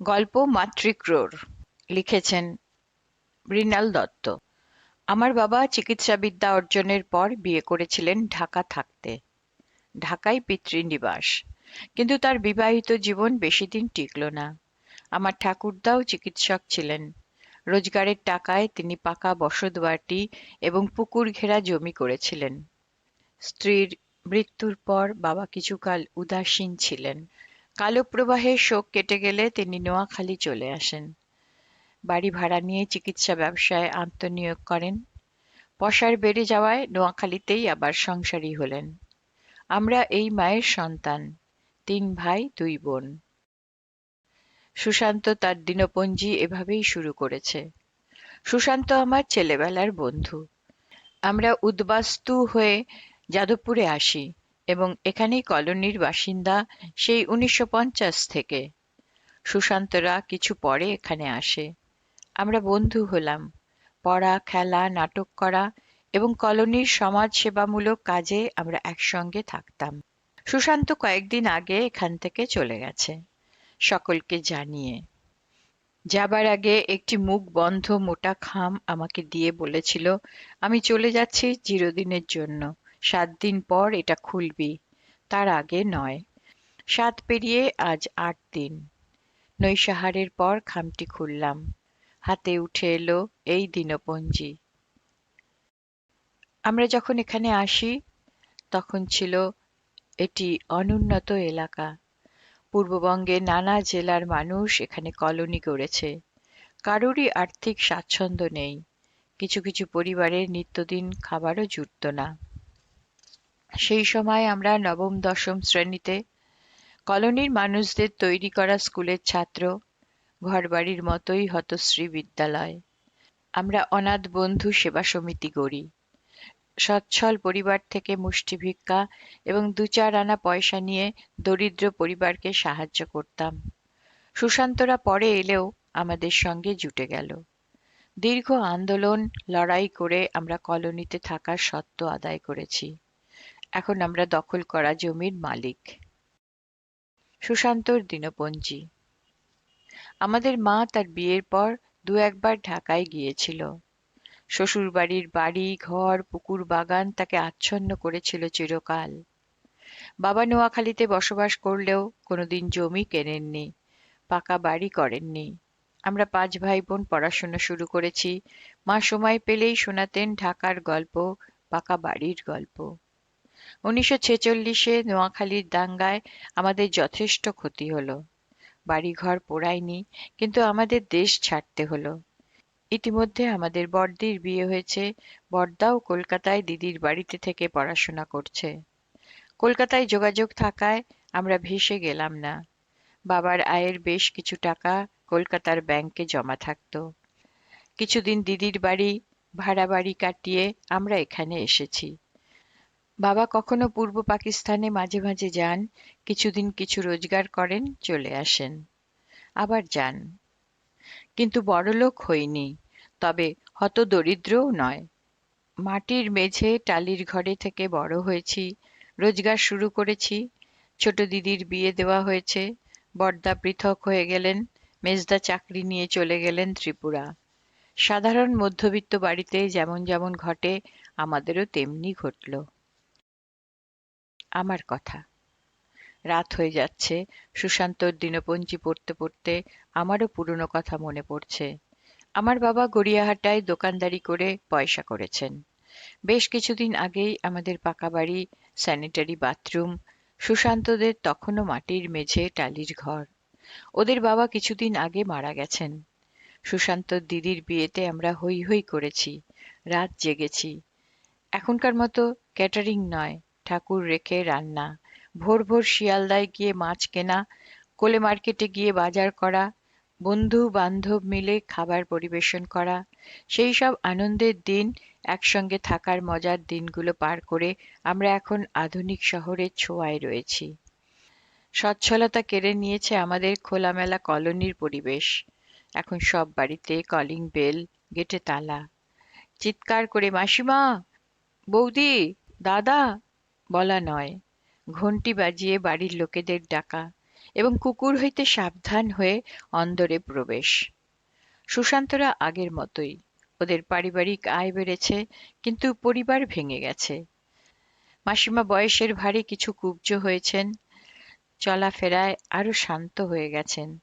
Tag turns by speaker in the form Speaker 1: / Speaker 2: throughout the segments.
Speaker 1: গল্প মাতৃক্রোড় লিখেছেন মৃণাল দত্ত। আমার বাবা চিকিৎসাবিদ্যা অর্জনের পর বিয়ে করেছিলেন ঢাকা থাকতে। ঢাকায় পিতৃনিবাস। কিন্তু তার বিবাহিত জীবন বেশি দিন টিকল না। আমার ঠাকুরদাও চিকিৎসক ছিলেন। রোজগারের টাকায় তিনি পাকা বসতবাটি এবং পুকুর ঘেরা জমি করেছিলেন। স্ত্রীর মৃত্যুর পর বাবা কিছুকাল উদাসীন ছিলেন। কালো প্রবাহে শোক কেটে গেলে তিনি নোয়াখালী চলে আসেন। বাড়ি ভাড়া নিয়ে চিকিৎসা ব্যবসায় আত্মনিয়োগ করেন। পসার বেড়ে যাওয়ায় নোয়াখালীতেই আবার সংসারী হলেন। আমরা এই মায়ের সন্তান, তিন ভাই, দুই বোন। সুশান্ত তার দিনপঞ্জি এভাবেই শুরু করেছে। সুশান্ত আমার ছেলেবেলার বন্ধু। আমরা উদ্বাস্তু হয়ে যাদবপুরে আসি। এবং এখানেই কলোনির বাসিন্দা সেই উনিশশো পঞ্চাশ থেকে। সুশান্তরা কিছু পরে এখানে আসে। আমরা বন্ধু হলাম। পড়া, খেলা, নাটক করা এবং কলোনির সমাজ সেবামূলক কাজে আমরা একসঙ্গে থাকতাম। সুশান্ত কয়েকদিন আগে এখান থেকে চলে গেছে। সকলকে জানিয়ে। যাবার আগে একটি মুখ বন্ধ, মোটা খাম আমাকে দিয়ে বলেছিল, আমি চলে যাচ্ছি চিরদিনের জন্য। সাত দিন পর এটা খুলবি, তার আগে নয়। সাত পেরিয়ে আজ আট দিন। নৈসাহারের পর খামটি খুললাম। হাতে উঠে এলো এই দিনপঞ্জি আমরা যখন এখানে আসি, তখন ছিল এটি অনুন্নত এলাকা। পূর্ববঙ্গে নানা জেলার মানুষ এখানে কলোনি করেছে কারোরই আর্থিক স্বাচ্ছন্দ্য নেই। কিছু কিছু পরিবারের নিত্যদিন খাবারও জুটত না। সেই সময় আমরা নবম, দশম শ্রেণীতে কলোনির মানুষদের তৈরি করা স্কুলের ছাত্র, ঘরবাড়ির মতোই হতশ্রী বিদ্যালয়। আমরা অনাথ বন্ধু সেবা সমিতি গড়ি। সচ্ছল পরিবার থেকে মুষ্টি ভিক্ষা এবং দু চার আনা পয়সা নিয়ে দরিদ্র পরিবারকে সাহায্য করতাম। সুশান্তরা পরে এলেও আমাদের সঙ্গে জুটে গেল। দীর্ঘ আন্দোলন, লড়াই করে আমরা কলোনিতে থাকার সত্ত্ব আদায় করেছি। এখন আমরা দখল করা জমির মালিক। সুশান্তর দিনপঞ্জি আমাদের মা তার বিয়ের পর দু একবার ঢাকায় গিয়েছিল। শ্বশুরবাড়ির বাড়ি, ঘর, পুকুর, বাগান তাকে আচ্ছন্ন করেছিল চিরকাল। বাবা নোয়াখালীতে বসবাস করলেও কোনোদিন জমি কেনেননি, পাকা বাড়ি করেননি। আমরা পাঁচ ভাই বোন পড়াশোনা শুরু করেছি, মা সময় পেলেই শোনাতেন ঢাকার গল্প, পাকা বাড়ির গল্প। উনিশশো ছেচল্লিশে নোয়াখালীর দাঙ্গায় আমাদের যথেষ্ট ক্ষতি হলো। বাড়িঘর পোড়ায়নি, কিন্তু আমাদের দেশ ছাড়তে হলো। ইতিমধ্যে আমাদের বড়দির বিয়ে হয়েছে, বড়দাও কলকাতায় দিদির বাড়িতে থেকে পড়াশোনা করছে। কলকাতায় যোগাযোগ থাকায় আমরা ভেসে গেলাম না। বাবার আয়ের বেশ কিছু টাকা কলকাতার ব্যাংকে জমা থাকতো। কিছুদিন দিদির বাড়ি ভাড়া বাড়ি কাটিয়ে আমরা এখানে এসেছি। বাবা কখনো পূর্ব পাকিস্তানে মাঝে মাঝে যান, কিছুদিন কিছু রোজগার করেন, চলে আসেন। আবার যান। কিন্তু বড়লোক হইনি, তবে হত দরিদ্রও নয়। মাটির মেঝে টালির ঘরে থেকে বড় হয়েছি, রোজগার শুরু করেছি, ছোট দিদির বিয়ে দেওয়া হয়েছে, বড়দা পৃথক হয়ে গেলেন, মেজদা চাকরি নিয়ে চলে গেলেন ত্রিপুরা। সাধারণ মধ্যবিত্ত বাড়িতে যেমন যেমন ঘটে, আমাদেরও তেমনি ঘটল। আমার কথা। রাত হয়ে যাচ্ছে। সুশান্তর দিনপঞ্জি পড়তে পড়তে আমারও পুরনো কথা মনে পড়ছে। আমার বাবা গড়িয়াহাটায় দোকানদারি করে পয়সা করেছেন। বেশ কিছুদিন আগেই আমাদের পাকা বাড়ি, স্যানিটারি বাথরুম, সুশান্তদের তখনও মাটির মেঝে টালির ঘর। ওদের বাবা কিছুদিন আগে মারা গেছেন। সুশান্তর দিদির বিয়েতে আমরা হই হই করেছি। রাত জেগেছি। এখনকার মতো ক্যাটারিং নয়। ঠাকুর রেখে রান্না। ভোর ভোর শিয়ালদায় গিয়ে মাছ কেনা, কোলে মার্কেটে গিয়ে বাজার করা, বন্ধু বান্ধব মিলে খাবার পরিবেশন করা, সেই সব আনন্দের দিন একসঙ্গে থাকার মজার দিনগুলো পার করে আমরা এখন আধুনিক শহরের ছোঁয়ায় রয়েছি। সচ্ছলতা কেড়ে নিয়েছে আমাদের খোলামেলা কলোনির পরিবেশ। এখন সব বাড়িতে কলিং বেল, গেটে তালা। চিৎকার করে, মাসিমা, বৌদি, দাদা বলা নয়। ঘন্টি বাজিয়ে বাড়ির লোকেদের ডাকা এবং কুকুর হইতে সাবধান হয়ে অন্দরে প্রবেশ। সুশান্তরা আগের মতোই। ওদের পারিবারিক আয় বেড়েছে, কিন্তু পরিবার ভেঙে গেছে। মাসিমা বয়সের ভারে কিছু কুব্জ হয়েছেন, চলাফেরায় আরও শান্ত হয়ে গেছেন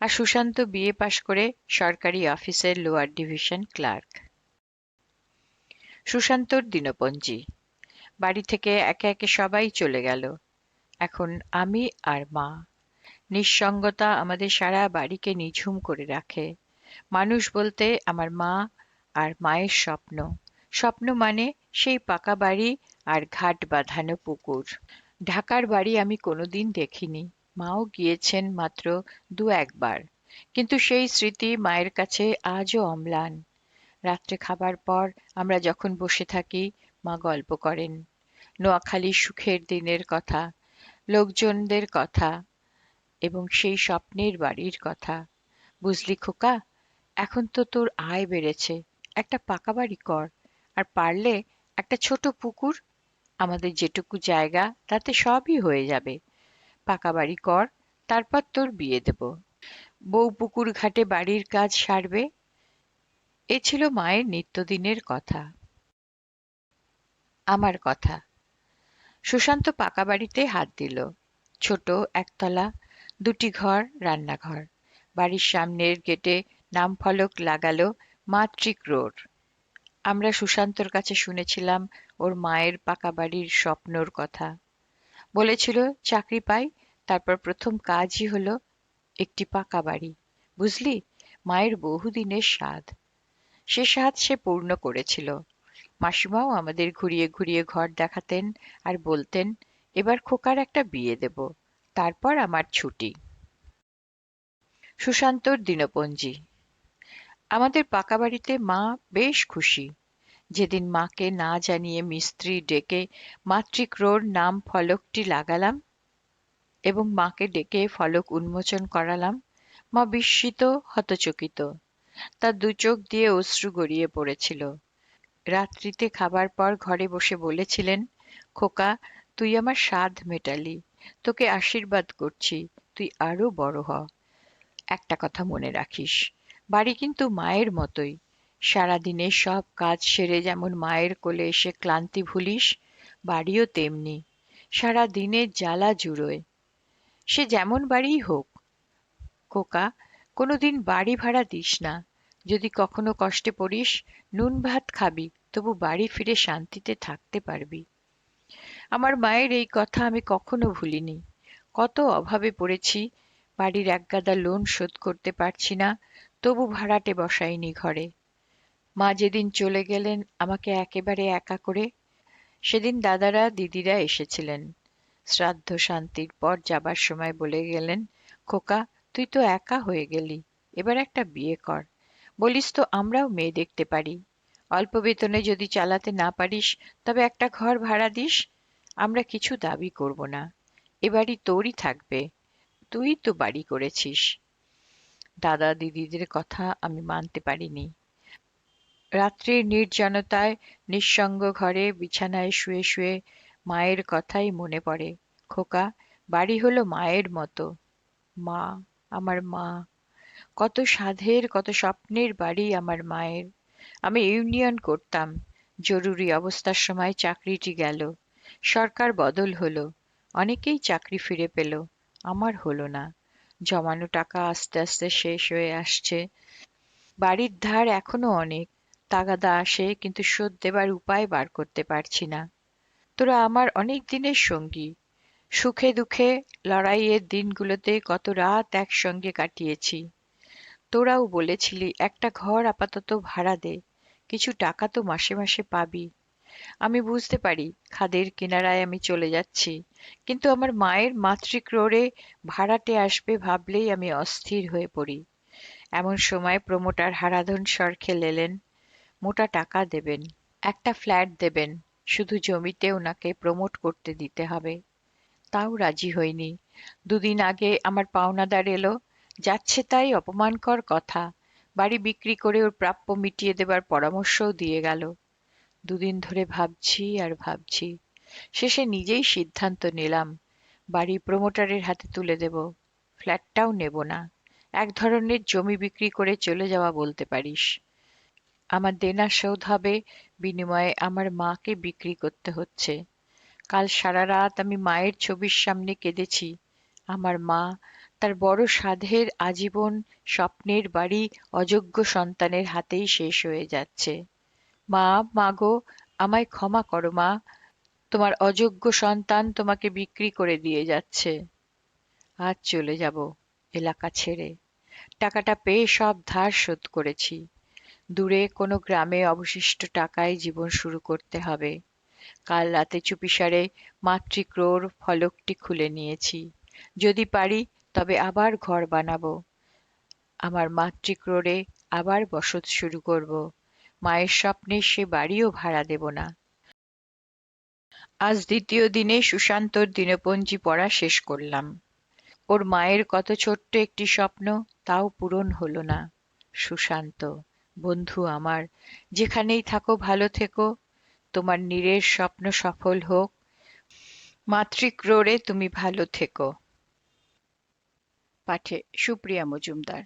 Speaker 1: আর সুশান্ত বিএ পাশ করে সরকারি অফিসের লোয়ার ডিভিশন ক্লার্ক। সুশান্তর দিনপঞ্জি। বাড়ি থেকে একে একে সবাই চলে গেল। এখন আমি আর মা। নিঃসঙ্গতা আমাদের সারা বাড়িকে নিঝুম করে রাখে। মানুষ বলতে আমার মা আর মায়ের স্বপ্ন। স্বপ্ন মানে সেই পাকা বাড়ি আর ঘাট বাঁধানো পুকুর। ঢাকার বাড়ি আমি কোনোদিন দেখিনি। মাও গিয়েছেন মাত্র দু একবার। কিন্তু সেই স্মৃতি মায়ের কাছে আজও অম্লান। রাত্রে খাবার পর আমরা যখন বসে থাকি মা গল্প করেন। নোয়াখালীর সুখের দিনের কথা, লোকজনদের কথা এবং সেই স্বপ্নের বাড়ির কথা। বুঝলি খোকা, এখন তো তোর আয় বেড়েছে। একটা পাকা বাড়ি কর, আর পারলে একটা ছোট পুকুর, আমাদের যেটুকু জায়গা, তাতে সবই হয়ে যাবে। পাকা বাড়ি কর, তারপর তোর বিয়ে দেব। বউ পুকুর ঘাটে বাড়ির কাজ সারবে, এ ছিল মায়ের নিত্যদিনের কথা। আমার কথা। সুশান্ত পাকা বাড়িতে হাত দিল। ছোট একতলা, দুটি ঘর, রান্নাঘর। বাড়ির সামনের গেটে নাম ফলক লাগালো মাতৃক রোড। আমরা সুশান্তর কাছে শুনেছিলাম ওর মায়ের পাকা বাড়ির স্বপ্নর কথা। বলেছিল, চাকরি পাই, তারপর প্রথম কাজই হলো একটি পাকা বাড়ি। বুঝলি? মায়ের বহুদিনের স্বাদ। সে স্বাদ সে পূর্ণ করেছিল। মাসিমাও আমাদের ঘুরিয়ে ঘুরিয়ে ঘর দেখাতেন আর বলতেন, এবার খোকার একটা বিয়ে দেব, তারপর আমার ছুটি। সুশান্তর দিনপঞ্জি আমাদের পাকা বাড়িতে মা বেশ খুশি। যেদিন মাকে না জানিয়ে মিস্ত্রি ডেকে মাতৃক্রোর নাম ফলকটি লাগালাম এবং মাকে ডেকে ফলক উন্মোচন করালাম, মা বিস্মিত, হতচকিত। তার দু চোখ দিয়ে অশ্রু গড়িয়ে পড়েছিল। রাত্রিতে খাবার পর ঘরে বসে বলেছিলেন, খোকা, তুই আমার স্বাদ মেটালি, তোকে আশীর্বাদ করছি, তুই আরও বড় হ। একটা কথা মনে রাখিস, বাড়ি কিন্তু মায়ের মতোই। সারাদিনের সব কাজ সেরে যেমন মায়ের কোলে এসে ক্লান্তি ভুলিস, বাড়িও তেমনি। সারা দিনের জ্বালা জুড়োয়। সে যেমন বাড়িই হোক। খোকা, কোনোদিন বাড়ি ভাড়া দিস না। যদি কখনো কষ্টে পড়িস, নুন ভাত খাবি তবু বাড়ি ফিরে শান্তিতে থাকতে পারবি। আমার মায়ের এই কথা আমি কখনো ভুলিনি। কত অভাবে পড়েছি, বাড়ির একগাদা লোন শোধ করতে পারছি না, তবু ভাড়াটে বসাইনি ঘরে। মা যেদিন চলে গেলেন আমাকে একেবারে একা করে, সেদিন দাদারা, দিদিরা এসেছিলেন। শ্রাদ্ধ শান্তির পর যাবার সময় বলে গেলেন, খোকা, তুই তো একা হয়ে গেলি, এবার একটা বিয়ে কর। বলিস তো আমরাও মেয়ে দেখতে পারি। অল্প বেতনে যদি চালাতে না পারিস, তবে একটা ঘর ভাড়া দিস। আমরা কিছু দাবি করব না। এ বাড়ি তোরই থাকবে। তুই তো বাড়ি করেছিস। দাদা দিদিদের কথা আমি মানতে পারিনি। রাত্রির নির্জনতায় নিঃসঙ্গ ঘরে বিছানায় শুয়ে শুয়ে মায়ের কথাই মনে পড়ে। খোকা, বাড়ি হলো মায়ের মতো। মা, আমার মা। কত সাধের, কত স্বপ্নের বাড়ি আমার মায়ের। আমি ইউনিয়ন করতাম। জরুরি অবস্থার সময় চাকরিটি গেল। সরকার বদল হলো। অনেকেই চাকরি ফিরে পেল। আমার হলো না। জমানো টাকা আস্তে আস্তে শেষ হয়ে আসছে। বাড়ির ধার এখনও অনেক। তাগাদা আসে, কিন্তু শোধ দেবার উপায় বার করতে পারছি না। তোরা আমার অনেক দিনের সঙ্গী। সুখে দুঃখে লড়াইয়ের দিনগুলোতে কত রাত একসঙ্গে কাটিয়েছি। তোরাও বলেছিলি, একটা ঘর আপাতত ভাড়া দে, কিছু টাকা তো মাসে মাসে পাবি। আমি বুঝতে পারি, খাদের কিনারায় আমি চলে যাচ্ছি, কিন্তু আমার মায়ের মাতৃক রোড়ে ভাড়াটে আসবে ভাবলেই আমি অস্থির হয়ে পড়ি। এমন সময় প্রমোটার হারাধন সরখেল এলেন মোটা টাকা দেবেন, একটা ফ্ল্যাট দেবেন, শুধু জমিতে ওনাকে প্রমোট করতে দিতে হবে। তাও রাজি হইনি। দুদিন আগে আমার পাওনাদার এলো যাচ্ছে তাই অপমানকর কথা। বাড়ি বিক্রি করে ওর প্রাপ্য মিটিয়ে দেবার পরামর্শও দিয়ে গেল। দুদিন ধরে ভাবছি আর ভাবছি। শেষে নিজেই সিদ্ধান্ত নিলাম, বাড়ি প্রমোটারের হাতে তুলে দেব। ফ্ল্যাটটাও নেব না। এক ধরনের জমি বিক্রি করে চলে যাওয়া বলতে পারিস। আমার দেনা শোধ হবে, বিনিময়ে আমার মাকে বিক্রি করতে হচ্ছে। কাল সারা রাত আমি মায়ের ছবির সামনে কেঁদেছি। আমার মা তার বড় সাধের আজীবন স্বপ্নের বাড়ি অযোগ্য সন্তানের হাতেই শেষ হয়ে যাচ্ছে। মা মাগো আমায় ক্ষমা করো, মা। তোমার অযোগ্য সন্তান তোমাকে বিক্রি করে দিয়ে যাচ্ছে। আজ চলে যাব এলাকা ছেড়ে। টাকাটা পেয়ে সব ধার শোধ করেছি। দূরে কোনো গ্রামে অবশিষ্ট টাকায় জীবন শুরু করতে হবে। কাল রাতে চুপিসারে মাতৃক্রোর ফলকটি খুলে নিয়েছি। যদি পারি তবে আবার ঘর বানাবো। আমার মাতৃক্রোড়ে আবার বসত শুরু করব। মায়ের স্বপ্নে সে বাড়িও ভাড়া দেব না। আজ দ্বিতীয় দিনে সুশান্তর দিনপঞ্জি পড়া শেষ করলাম। ওর মায়ের কত ছোট্ট একটি স্বপ্ন তাও পূরণ হলো না। সুশান্ত, বন্ধু আমার, যেখানেই থাকো ভালো থেকো। তোমার নীরের স্বপ্ন সফল হোক। মাতৃক্রোড়ে তুমি ভালো থেকো। পাঠে সুপ্রিয়া মজুমদার।